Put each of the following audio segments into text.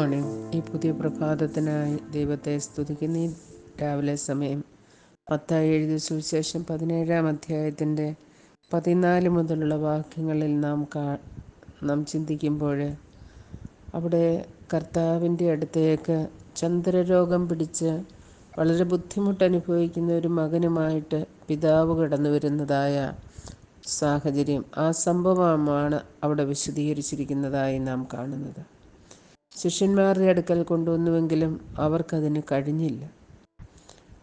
Morning ഈ പുതിയ പ്രഭാതത്തിനായി ദൈവത്തെ സ്തുതിക്കുന്ന. ഈ രാവിലെ സമയം പത്തായി എഴുതിയ സുവിശേഷം പതിനേഴാം അധ്യായത്തിന്റെ പതിനാല് മുതലുള്ള വാക്യങ്ങളിൽ നാം കാ നാം ചിന്തിക്കുമ്പോൾ അവിടെ കർത്താവിന്റെ അടുത്തേക്ക് ചന്ദ്രരോഗം പിടിച്ച് വളരെ ബുദ്ധിമുട്ട് അനുഭവിക്കുന്ന ഒരു മകനുമായിട്ട് പിതാവ് കടന്നു വരുന്നതായ സാഹചര്യം ആ സംഭവമാണ് അവിടെ വിശദീകരിച്ചിരിക്കുന്നതായി നാം കാണുന്നത്. ശിഷ്യന്മാരുടെ അടുക്കൽ കൊണ്ടുവന്നുവെങ്കിലും അവർക്കതിന് കഴിഞ്ഞില്ല.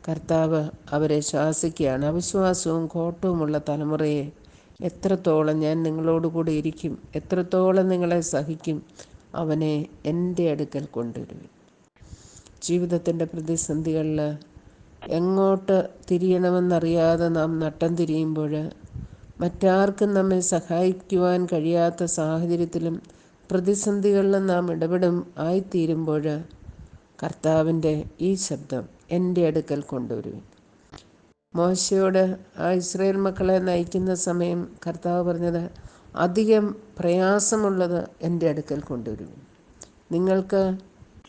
കർത്താവ് അവരെ ശാസിക്കുകയാണ്. അവിശ്വാസവും കോട്ടവുമുള്ള തലമുറയെ എത്രത്തോളം ഞാൻ നിങ്ങളോടുകൂടി ഇരിക്കും എത്രത്തോളം നിങ്ങളെ സഹിക്കും അവനെ എന്റെ അടുക്കൽ കൊണ്ടുവരുവിൻ. ജീവിതത്തിന്റെ പ്രതിസന്ധികളിൽ എങ്ങോട്ട് തിരിയണമെന്നറിയാതെ നാം നട്ടം തിരിയുമ്പോൾ മറ്റാർക്കും നമ്മെ സഹായിക്കുവാൻ കഴിയാത്ത സാഹചര്യത്തിലും പ്രതിസന്ധികളിലും നാം ഇടപെടും ആയിത്തീരുമ്പോൾ കർത്താവിന്റെ ഈ ശബ്ദം എന്റെ അടുക്കൽ കൊണ്ടുവരുവിൻ. മോശയോട് ആ ഇസ്രയേൽ മക്കളെ നയിക്കുന്ന സമയം കർത്താവ് പറഞ്ഞത് അധികം പ്രയാസമുള്ളത് എന്റെ അടുക്കൽ കൊണ്ടുവരുവിൻ. നിങ്ങൾക്ക്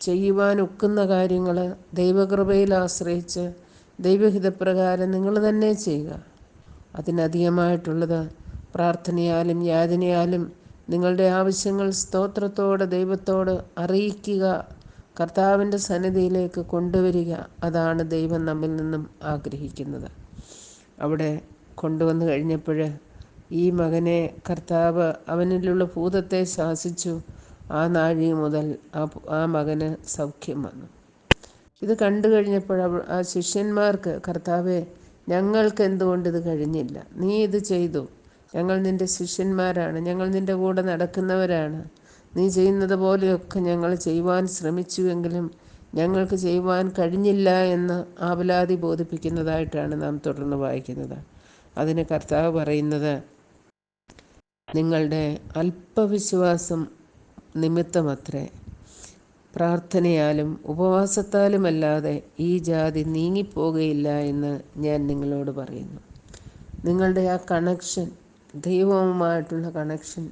ചെയ്യുവാൻ ഒക്കുന്ന കാര്യങ്ങൾ ദൈവകൃപയിൽ ആശ്രയിച്ച് ദൈവഹിതപ്രകാരം നിങ്ങൾ തന്നെ ചെയ്യുക. അതിനധികമായിട്ടുള്ളത് പ്രാർത്ഥനയാലും യാതനയാലും നിങ്ങളുടെ ആവശ്യങ്ങൾ സ്തോത്രത്തോടെ ദൈവത്തോട് അറിയിക്കുക കർത്താവിന്റെ സന്നിധിയിലേക്ക് കൊണ്ടുവരിക. അതാണ് ദൈവം നമ്മിൽ നിന്നും ആഗ്രഹിക്കുന്നത്. അവിടെ കൊണ്ടുവന്നു കഴിഞ്ഞപ്പോൾ ഈ മകനെ കർത്താവ് അവനിലുള്ള ഭൂതത്തെ ശാസിച്ചു. ആ നാഴി മുതൽ ആ ആ മകന് സൗഖ്യം വന്നു. ഇത് കണ്ടു കഴിഞ്ഞപ്പോൾ ആ ശിഷ്യന്മാർക്ക് കർത്താവെ ഞങ്ങൾക്ക് എന്തുകൊണ്ട് ഇത് കഴിഞ്ഞില്ല? നീ ഇത് ചെയ്തു. ഞങ്ങൾ നിന്റെ ശിഷ്യന്മാരാണ്. ഞങ്ങൾ നിന്റെ കൂടെ നടക്കുന്നവരാണ്. നീ ചെയ്യുന്നത് പോലെയൊക്കെ ഞങ്ങൾ ചെയ്യുവാൻ ശ്രമിച്ചുവെങ്കിലും ഞങ്ങൾക്ക് ചെയ്യുവാൻ കഴിഞ്ഞില്ല എന്ന് ആവലാതി ബോധിപ്പിക്കുന്നതായിട്ടാണ് നാം തുടർന്ന് വായിക്കുന്നത്. അതിന് കർത്താവ് പറയുന്നത് നിങ്ങളുടെ അല്പവിശ്വാസം നിമിത്തമത്രേ. പ്രാർത്ഥനയാലും ഉപവാസത്താലുമല്ലാതെ ഈ ജാതി നീങ്ങിപ്പോകുകയില്ല എന്ന് ഞാൻ നിങ്ങളോട് പറയുന്നു. നിങ്ങളുടെ ആ കണക്ഷൻ ദൈവവുമായിട്ടുള്ള കണക്ഷൻ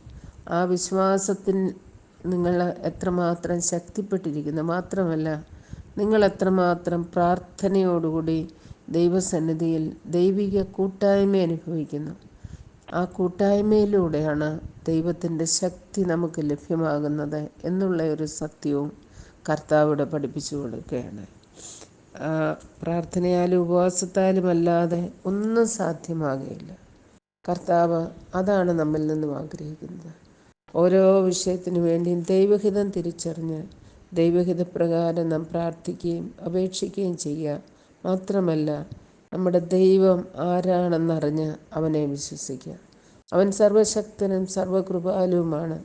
ആ വിശ്വാസത്തിൽ നിങ്ങൾ എത്രമാത്രം ശക്തിപ്പെട്ടിരിക്കുന്നു. മാത്രമല്ല നിങ്ങൾ എത്രമാത്രം പ്രാർത്ഥനയോടുകൂടി ദൈവസന്നിധിയിൽ ദൈവിക കൂട്ടായ്മ അനുഭവിക്കുന്നു. ആ കൂട്ടായ്മയിലൂടെയാണ് ദൈവത്തിന്റെ ശക്തി നമുക്ക് ലഭ്യമാകുന്നത് എന്നുള്ള ഒരു സത്യവും കർത്താവിടെ പഠിപ്പിച്ചു കൊടുക്കുകയാണ്. പ്രാർത്ഥനയാലും ഉപവാസത്താലും അല്ലാതെ ഒന്നും സാധ്യമാകുകയില്ല. കർത്താവ് അതാണ് നമ്മിൽ നിന്നും ആഗ്രഹിക്കുന്നത്. ഓരോ വിഷയത്തിനു വേണ്ടിയും ദൈവഹിതം തിരിച്ചറിഞ്ഞ് ദൈവഹിതപ്രകാരം നാം പ്രാർത്ഥിക്കുകയും അപേക്ഷിക്കുകയും ചെയ്യുക മാത്രമല്ല നമ്മുടെ ദൈവം ആരാണെന്നറിഞ്ഞ് അവനെ വിശ്വസിക്കുക. അവൻ സർവശക്തനും സർവകൃപാലുവുമാണ്.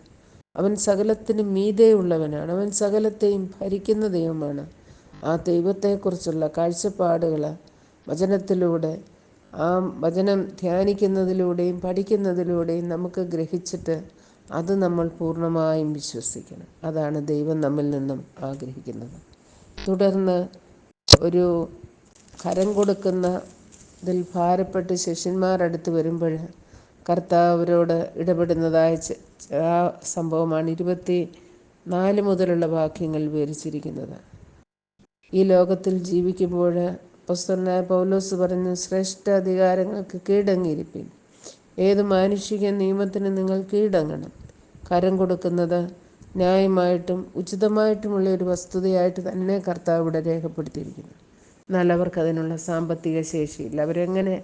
അവൻ സകലത്തിനും മീതെയുള്ളവനാണ്. അവൻ സകലത്തെയും ഭരിക്കുന്ന ദൈവമാണ്. ആ ദൈവത്തെക്കുറിച്ചുള്ള കാഴ്ചപ്പാടുകൾ വചനത്തിലൂടെ ആ വചനം ധ്യാനിക്കുന്നതിലൂടെയും പഠിക്കുന്നതിലൂടെയും നമുക്ക് ഗ്രഹിച്ചിട്ട് അത് നമ്മൾ പൂർണമായും വിശ്വസിക്കണം. അതാണ് ദൈവം നമ്മിൽ നിന്നും ആഗ്രഹിക്കുന്നത്. തുടർന്ന് ഒരു കരം കൊടുക്കുന്ന ഇതിൽ ഭാരപ്പെട്ട് ശിഷ്യന്മാരടുത്ത് വരുമ്പോൾ കർത്താവരോട് ഇടപെടുന്നതായ ആ സംഭവമാണ് ഇരുപത്തി നാല് മുതലുള്ള വാക്യങ്ങൾ വിവരിച്ചിരിക്കുന്നത്. ഈ ലോകത്തിൽ ജീവിക്കുമ്പോൾ പുസ്തകനായ പൗലോസ് പറഞ്ഞ ശ്രേഷ്ഠ അധികാരങ്ങൾക്ക് കീഴടങ്ങിയിരിപ്പിൻ. ഏത് മാനുഷിക നിയമത്തിന് നിങ്ങൾ കീഴടങ്ങണം? കരം കൊടുക്കുന്നത് ന്യായമായിട്ടും ഉചിതമായിട്ടുമുള്ള ഒരു വസ്തുതയായിട്ട് തന്നെ കർത്താവ് ഇവിടെ രേഖപ്പെടുത്തിയിരിക്കുന്നു. എന്നാൽ അവർക്ക് അതിനുള്ള സാമ്പത്തിക ശേഷിയില്ല. അവരെങ്ങനെ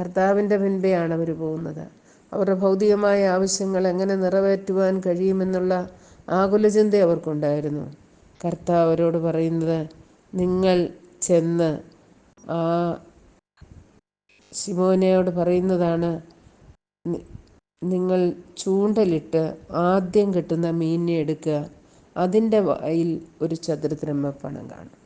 കർത്താവിന്റെ മുൻപെയാണ് അവർ പോകുന്നത്? അവരുടെ ഭൗതികമായ ആവശ്യങ്ങൾ എങ്ങനെ നിറവേറ്റുവാൻ കഴിയുമെന്നുള്ള ആകുലചിന്ത അവർക്കുണ്ടായിരുന്നു. കർത്താവ് അവരോട് പറയുന്നത് നിങ്ങൾ ചെന്ന് ശിമോനയോട് പറയുന്നതാണ് നിങ്ങൾ ചൂണ്ടലിട്ട് ആദ്യം കിട്ടുന്ന മീനിനെ എടുക്കുക. അതിന്റെ വായിൽ ഒരു ചതുരത്തിനമ്മ പണം കാണും.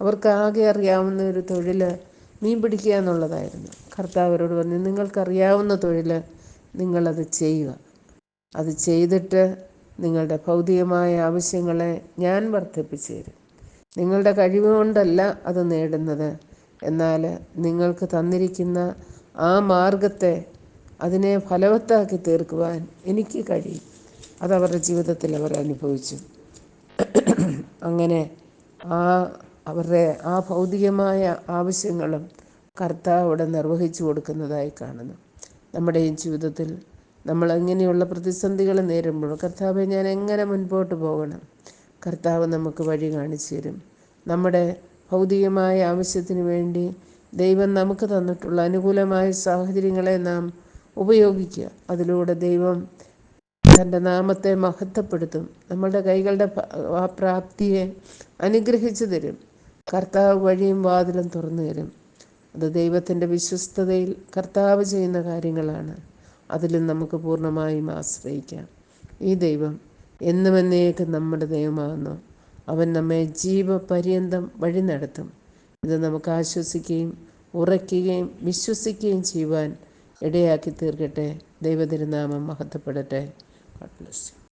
അവർക്ക് ആകെ അറിയാവുന്ന ഒരു തൊഴിൽ മീൻ പിടിക്കുക എന്നുള്ളതായിരുന്നു. കർത്താവരോട് പറഞ്ഞു നിങ്ങൾക്കറിയാവുന്ന തൊഴിൽ നിങ്ങളത് ചെയ്യുക. അത് ചെയ്തിട്ട് നിങ്ങളുടെ ഭൗതികമായ ആവശ്യങ്ങളെ ഞാൻ വർദ്ധിപ്പിച്ചു തരും. നിങ്ങളുടെ കഴിവ് കൊണ്ടല്ല അത് നേടുന്നത്. എന്നാൽ നിങ്ങൾക്ക് തന്നിരിക്കുന്ന ആ മാർഗത്തെ അതിനെ ഫലവത്താക്കി തീർക്കുവാൻ എനിക്ക് കഴിയും. അതവരുടെ ജീവിതത്തിൽ അവർ അനുഭവിച്ചു. അങ്ങനെ ആ അവരുടെ ആ ഭൗതികമായ ആവശ്യങ്ങളും കർത്താവ് അവിടെ നിർവഹിച്ചു കൊടുക്കുന്നതായി കാണുന്നു. നമ്മുടെ ഈ ജീവിതത്തിൽ നമ്മൾ എങ്ങനെയുള്ള പ്രതിസന്ധികൾ നേരിടുമ്പോൾ കർത്താവെ ഞാൻ എങ്ങനെ മുൻപോട്ട് പോകണം? കർത്താവ് നമുക്ക് വഴി കാണിച്ചു തരും. നമ്മുടെ ഭൗതികമായ ആവശ്യത്തിന് വേണ്ടി ദൈവം നമുക്ക് തന്നിട്ടുള്ള അനുകൂലമായ സാഹചര്യങ്ങളെ നാം ഉപയോഗിക്കുക. അതിലൂടെ ദൈവം തന്റെ നാമത്തെ മഹത്വപ്പെടുത്തും. നമ്മളുടെ കൈകളുടെ പ്രാപ്തിയെ അനുഗ്രഹിച്ചു തരും. കർത്താവ് വഴിയും വാതിലും തുറന്നു തരും. അത് ദൈവത്തിന്റെ വിശ്വസ്തതയിൽ കർത്താവ് ചെയ്യുന്ന കാര്യങ്ങളാണ്. അതിലും നമുക്ക് പൂർണമായും ആശ്രയിക്കാം. ഈ ദൈവം എന്നുമെന്നേക്ക് നമ്മുടെ ദൈവമാകുന്നു. അവൻ നമ്മെ ജീവപര്യന്തം വഴി നടത്തും. ഇത് നമുക്ക് ആശ്വസിക്കുകയും ഉറയ്ക്കുകയും വിശ്വസിക്കുകയും ചെയ്യുവാൻ ഇടയാക്കി തീർക്കട്ടെ. ദൈവതിരുനാമം മഹത്വപ്പെടട്ടെ. God bless.